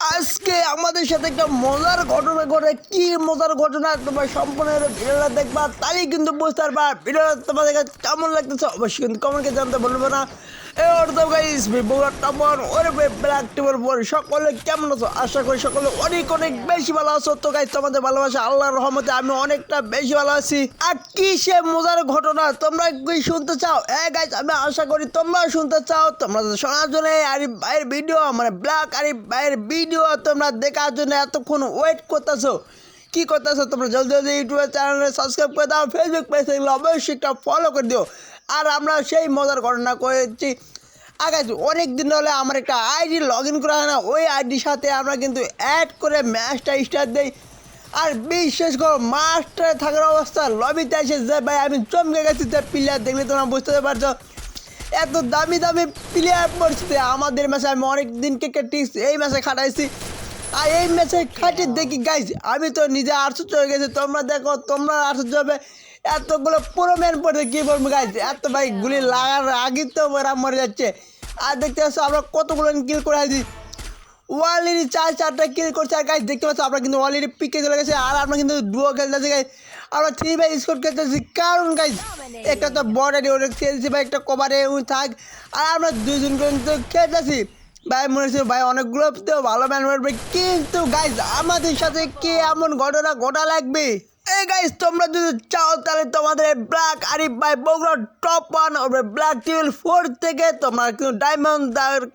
আজকে আমাদের সাথে একটা মজার ঘটনা ঘটে। কি মজার ঘটনা? তোমার সম্পূর্ণ ভিডিওটা দেখবা তাই কিন্তু বুঝতে পারবা। ভিডিওটা তোমাদের কেমন লাগতেছে, অবশ্যই কিন্তু কমেন্টকে জানতে বলব না। আশা করি তোমরা শুনতে চাও? তোমরা জন্য ভাইয়ের ভিডিও মানে ব্ল্যাক ভিডিও তোমরা দেখার জন্য ওয়েট করতেছো। তোমরা জলদি চ্যানেলে সাবস্ক্রাইব করে দাও। ফেসবুক অবশ্যই একটা ফলো করে দিও। আর আমরা সেই মজার ঘটনা করেছি আগে অনেক দিন হলে আমার একটা আইডি লগ ইন করা হয় না, ওই আইডির সাথে আমরা কিন্তু অ্যাড করে ম্যাচটা স্টার্ট দিই। আর বিশেষ করে মাস্টারে থাকার অবস্থা লবিতে এসে যে ভাই আমি চমকে গেছি, যে প্লেয়ার দেখলে তোমরা বুঝতে পারছ। এত দামি দামি প্লেয়ার পড়ছে আমাদের ম্যাচে আমি অনেক দিন ক্রিকেট টিক্স এই ম্যাচে খাটাইছি। আর এই ম্যাচে খাটি দেখি গাইজ আমি তো নিজে আশ্চর্য হয়ে গেছি। তোমরা দেখো, তোমরা আশ্চর্য হবে। এতগুলো পুরো ম্যান পড়ে কী বলব গাইজ এত ভাই গুলি লাগার আগে তো ওরা মরে যাচ্ছে। আর দেখতে পাচ্ছ আমরা কতগুলো কিল করে আছি। অলরেডি চার চারটা কিল করছে। আর গাইজ দেখতে পাচ্ছ আমরা কিন্তু অলরেডি পিকে চলে গেছে। আর আমরা কিন্তু ডুয়ো খেলতেছি গাইজ আমরা থ্রি বাই স্কোর খেলতেছি। কারণ গাইজ একটা তো বর্ডারি ওটা খেলছি বা একটা কভারে উনি থাক। আর আমরা দুজন কিন্তু খেলতেছি। ভাই মনে হচ্ছে ভাই অনেকগুলো তো ভালো ম্যান মারবে কিন্তু গাইজ আমাদের সাথে কে এমন ঘটনা ঘটা লাগবে? এই গাইজ তোমরা যদি চাও তাহলে তোমাদের ব্ল্যাক আরিফ ভাই Bogura top one black টিউল four থেকে তোমরা কিন্তু ডায়মন্ড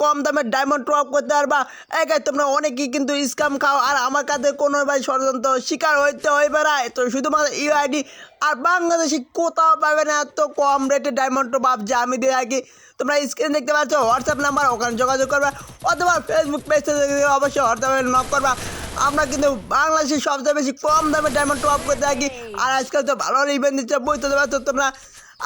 কম দামে ডায়মন্ড টপ করতে পারবা। এই গাইজ তোমরা অনেকেই কিন্তু স্ক্যাম খাও, আর আমার কাছে কোনো ভাই ষড়যন্ত্র শিকার হইতে হইবে না। তো শুধুমাত্র ইউআইডি আর বাংলাদেশি কোথাও পাবে না এত কম রেটে ডায়মন্ড টপ যে আমি দিয়ে রাখি তোমরা স্ক্রিন দেখতে পাচ্ছ হোয়াটসঅ্যাপ নাম্বার ওখানে যোগাযোগ করবা, অথবা ফেসবুক পেজ থেকে অবশ্যই হোয়াটসঅ্যাপে নক করবা। আমরা কিন্তু বাংলাদেশের সবচেয়ে বেশি কম দামে ডায়মন্ড টপ করে থাকি আর আজকাল তো ভালো ইভেন্ট দিচ্ছে বুঝতে তো তোমরা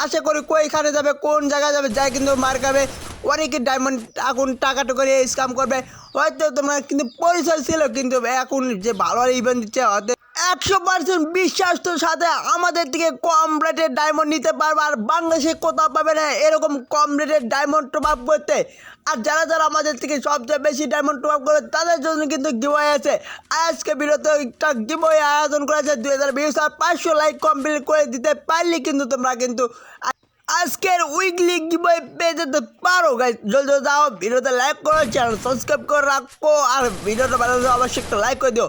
আশা করি কইখানে যাবে কোন জায়গায় যাবে যাই কিন্তু মার খাবে। অনেকে ডায়মন্ড এখন টাকাটা করে স্ক্যাম করবে। হয়তো তোমরা কিন্তু পরিচয় ছিল, কিন্তু এখন যে ভালো ইভেন্ট দিচ্ছে, হয়তো একশো পার্সেন্ট বিশ্বাস তো সাথে আমাদের থেকে কম রেটের ডায়মন্ড নিতে পারবে, আর বাংলাদেশে কোথাও পাবে না এরকম কম রেটের ডায়মন্ড টপ আপ করতে। আর যারা যারা আমাদের থেকে সবচেয়ে বেশি ডায়মন্ড টপ আপ করে, তাদের জন্য কিন্তু গিবয় আছে। আজকে বিরত একটা গিবয় আয়োজন করেছে দুই হাজার বিশ, আর পাঁচশো লাইক কমপ্লিট করে দিতে পারলে কিন্তু তোমরা কিন্তু আজকের উইকলি গিবয় পেয়ে যেতে পারো গাইজ জলদি যাও, ভিডিওতে লাইক করো চ্যানেল সাবস্ক্রাইব করে রাখো, আর ভিডিওটা ভালো লাগলে অবশ্যই একটা লাইক করে দিও।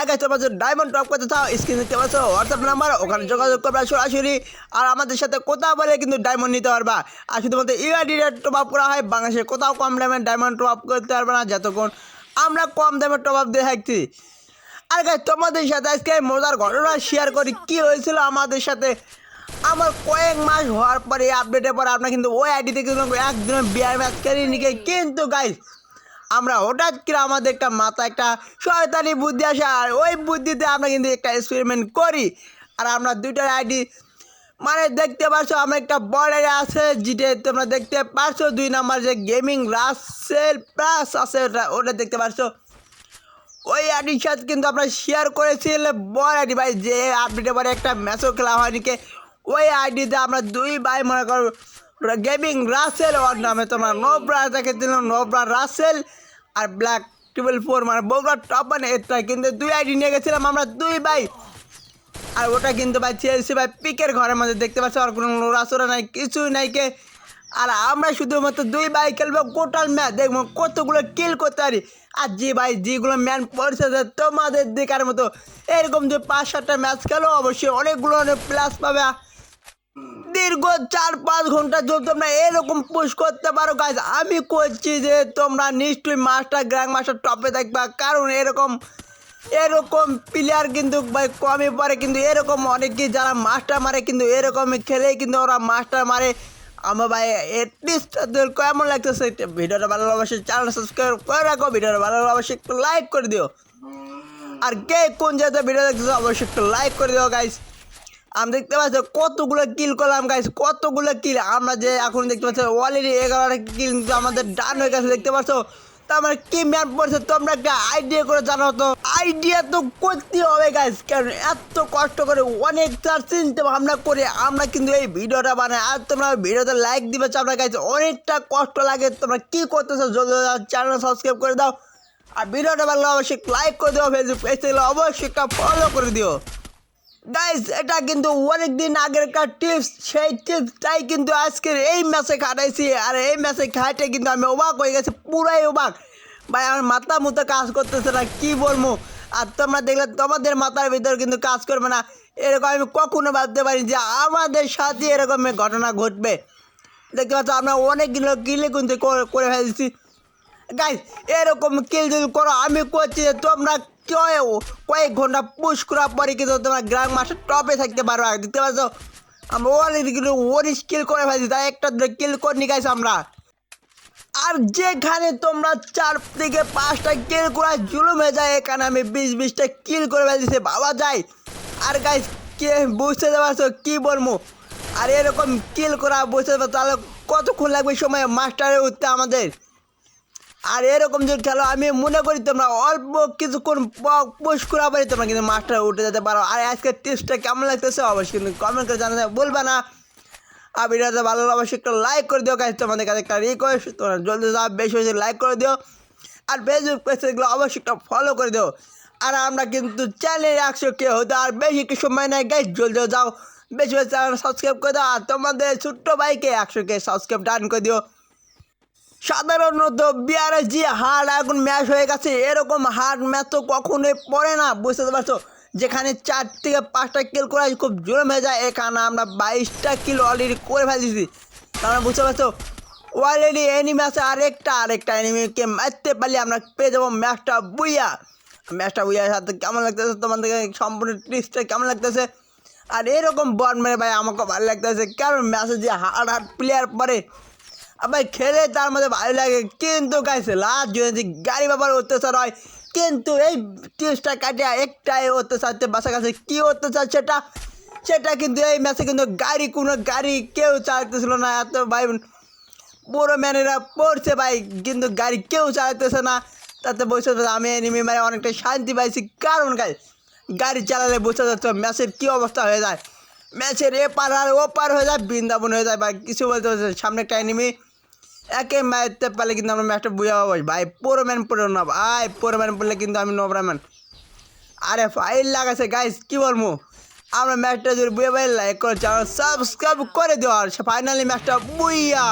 আগে তোমার ডায়মন্ড টপ করতে চাও স্ক্রিন দিতে পারছ হোয়াটসঅ্যাপ নাম্বার ওখানে যোগাযোগ করবে সরাসরি আর আমাদের সাথে কোথাও বলে কিন্তু ডায়মন্ড নিতে পারবা। আর শুধুমাত্র ইউআইডি রেট টপ আপ করা হয় বাংলাদেশে কোথাও কম দামে ডায়মন্ড টপ আপ করতে পারবে না, যতক্ষণ আমরা কম দামে টপ আপ দিয়ে থাকছি। আর গাই তোমাদের সাথে আজকে মজার ঘটনা শেয়ার করি। কি হয়েছিল আমাদের সাথে? আমার কয়েক মাস হওয়ার পরে আপডেটের পরে আপনার কিন্তু ওই আইডিতে কিন্তু একদিন বিয়ার ম্যাচ খেলি নিকে কিন্তু গাইস আমরা হঠাৎ করে আমাদের একটা মাথা একটা শয়তানি বুদ্ধি আসে আর ওই বুদ্ধিতে আমরা কিন্তু একটা এক্সপেরিমেন্ট করি। আর আমরা দুইটার আইডি মানে দেখতে পাচ্ছ আমরা একটা বর্ডারে আছে, যেটা তোমরা দেখতে পাচ্ছ দুই নাম্বার যে গেমিং রাসেল প্লাস আছে, ওটা ওটা দেখতে পাচ্ছ ওই আইডির সাথে কিন্তু আমরা শেয়ার করেছিলাম বড় আইডি ভাই, যে আপডেটে পরে একটা ম্যাচও খেলা হয়নি কে। ওই আইডিতে আমরা দুই ভাই মনে করো গেমিং রাসেল, ওর নামে তোমার নোবরা তাকে দিল, নোবরা রাসেল আর ব্ল্যাক ট্রিপল ফোর মানে বগুড়া টপ মানে এটা কিন্তু দুই আইডি নিয়ে গেছিলাম আমরা দুই ভাই। আর ওটা কিন্তু ভাই চেয়েছি ভাই পিকের ঘরের মধ্যে দেখতে পাচ্ছি, আর কোনো রাসোরা নাই, কিছুই নাই কে। আর আমরা শুধুমাত্র দুই ভাই খেলব টোটাল ম্যাচ দেখব কতগুলো কিল করতে পারি। আর যে ভাই যেগুলো ম্যান পড়ছে তোমাদের দেখার মতো, এরকম যে পাঁচ সাতটা ম্যাচ খেলো, অবশ্যই অনেকগুলো অনেক প্লাস পাবে। দীর্ঘ চার পাঁচ ঘণ্টা যদি তোমরা এরকম পুশ করতে পারো গাছ আমি করছি যে তোমরা নিশ্চয়ই মাস্টার গ্র্যান্ড মাস্টার টপে দেখবা। কারণ এরকম এরকম প্লেয়ার কিন্তু ভাই কমই পড়ে, কিন্তু এরকম অনেকেই যারা মাস্টার মারে, কিন্তু এরকমই খেলে, কিন্তু ওরা মাস্টার মারে। আমার ভাই এটলিস্ট কেমন লাগতেছে ভিডিওটা ভালো অবশ্যই চ্যানেল সাবস্ক্রাইব করে রাখো, ভিডিওটা ভালো অবশ্যই একটু লাইক করে দিও। আর কে কোন জায়গাতে ভিডিও দেখতেছো, অবশ্যই একটু লাইক করে দিও গাইস আমি দেখতে পাচ্ছি কতগুলো কিল করলাম গাইস কতগুলো কিল আমরা যে এখন দেখতে পাচ্ছি অলরেডি এগারোটা কিল কিন্তু আমাদের ডান হয়ে গেছে, দেখতে পাচ্ছ? আমার কি ম্যান পড়ছে তোমরা একটা আইডিয়া করে জানো তো। আইডিয়া তো করতে হবে গাইস কারণ এত কষ্ট করে অনেক তার চিন্তা ভাবনা করে আমরা কিন্তু এই ভিডিওটা বানাই। আর তোমরা ভিডিওতে লাইক দিবে চাপড়া গাইস অনেকটা কষ্ট লাগে। তোমরা কি করতেছো চ্যানেল সাবস্ক্রাইব করে দাও। আর ভিডিওটা ভালো অবশ্যই লাইক করে দিও ফেসবুক পেজ অবশ্যই ফলো করে দিও। গাইস এটা কিন্তু অনেক দিন আগের একটা টিপস সেই টিপসটাই কিন্তু আজকের এই ম্যাচে খাটাইছি। আর এই ম্যাচে খাইটে কিন্তু আমি অবাক হয়ে গেছি, পুরাই অবাক। ভাই, আমার মাথা মতো কাজ করতেছে না, কি বলব? আর তোমরা দেখলে তোমাদের মাথার ভিতর কিন্তু কাজ করবে না। এরকম আমি কখনো ভাবতে পারি যে আমাদের সাথে এরকম ঘটনা ঘটবে। দেখতে পাচ্ছ, আমরা অনেকগুলো কিলে কিন্তু করে- ফেলছি। গাইস এরকম কিল যদি করো, আমি করছি তোমরা কয়েক ঘণ্টা পুশ করার পরে কিন্তু তোমরা গ্রাম মাসের টপে থাকতে পারো আর দেখতে পাচ্ছ, আমরা অনেকগুলো ওরি স্কিল করে ফেলছি, তাই একটা কিল করিনি গাইস আমরা। আর যেখানে তোমরা চার থেকে পাঁচটা কিল করা জুলুম হয়ে যায়, এখানে আমি বিশ বিশটা কিল করে ফেলছি বাবা যায়। আর গাইস কে বুঝতে পারছ কি বলব? আর এরকম কিল করা বুঝতে পারছ, তাহলে কতক্ষণ লাগবে সময় মাস্টারে উঠতে আমাদের? আর এরকম যদি খেলো, আমি মনে করি তোমরা অল্প কিছুক্ষণ পোষ করা পারি তোমরা কিন্তু মাস্টার উঠে যেতে পারো। আর আজকের টেস্টটা কেমন লাগতেছে অবশ্যই কিন্তু কমেন্ট করে জানাতে বলবে না। আর ভিডিওটা ভালো লাগলে অবশ্যই একটা লাইক করে দিও কাছে তোমাদের কাছে একটা রিকোয়েস্ট তোমরা জলদি যাও বেশি বেশি লাইক করে দিও। আর ফেসবুক পেজগুলো অবশ্যই একটা ফলো করে দিও। আর আমরা কিন্তু চ্যানেলে একশো কে হতো আর বেশি কিছু সময় নাই গাইজ জলদি যাও বেশি বেশি চ্যানেল সাবস্ক্রাইব করে দাও। আর তোমাদের ছোট্ট ভাইকে একশো কে সাবস্ক্রাইব ডান করে দিও। সাধারণত বিয়ারে যে হার্ড এখন ম্যাচ হয়ে গেছে, এরকম হার্ড ম্যাচ তো কখনোই পড়ে না, বুঝতে পারছ? যেখানে চার থেকে পাঁচটা কিল করা খুব জোরম হয়ে যায়, এখানে আমরা বাইশটা কিল অলরেডি করে ফেলেছি। তোমরা বুঝতে পারছ? অলরেডি এনিমি আছে আরেকটা আরেকটা এনিমিকে মারতে পারলে আমরা পেয়ে যাব ম্যাচটা বুইয়া। ম্যাচটা বুইয়ার সাথে কেমন লাগতেছে? তোমাদের সম্পূর্ণ ট্রিস্টটা কেমন লাগতেছে? আর এরকম বল মেরে ভাই আমাকে ভালো লাগতেছে। কারণ ম্যাচে যে হার্ড হার্ড প্লেয়ার পরে আবার খেলে তার মধ্যে ভালো লাগে, কিন্তু গাইছে লাস্ট যদি গাড়ি বাবার অত্যাচার হয়, কিন্তু এই টিউসটা কাটিয়ে একটাই অত্যাচারতে বাসা কাছে কী অত্যাচার সেটা? সেটা কিন্তু এই ম্যাচে কিন্তু গাড়ি, কোনো গাড়ি কেউ চালাতেছিল না। এত ভাই, বড় ম্যানেরা পড়ছে ভাই, কিন্তু গাড়ি কেউ চালাতেছে না। তাতে বসে আমি এনিমি মানে অনেকটা শান্তি পাইছি। কারণ গাই গাড়ি চালালে বোঝা যাচ্ছে ম্যাচের কী অবস্থা হয়ে যায়। ম্যাচের এ পার আর ও পার হয়ে যায়, বৃন্দাবন হয়ে যায় ভাই। কিছু বলতে সামনে একটা এনিমি একে মারতে পারলে কিন্তু আমরা ম্যাচটা বুঝে পাবো ভাই। পুরো ম্যান পড়ে নব। আয়, পুরো ম্যান পড়লে কিন্তু আমি নবরা ম্যান আরে ফাইল লাগাছে গাইস কি বলব? আমরা ম্যাচটা যদি বুঝে পাই লাইক করে চ্যানেল সাবস্ক্রাইব করে দিও। আর ফাইনালি ম্যাচটা বুইয়া।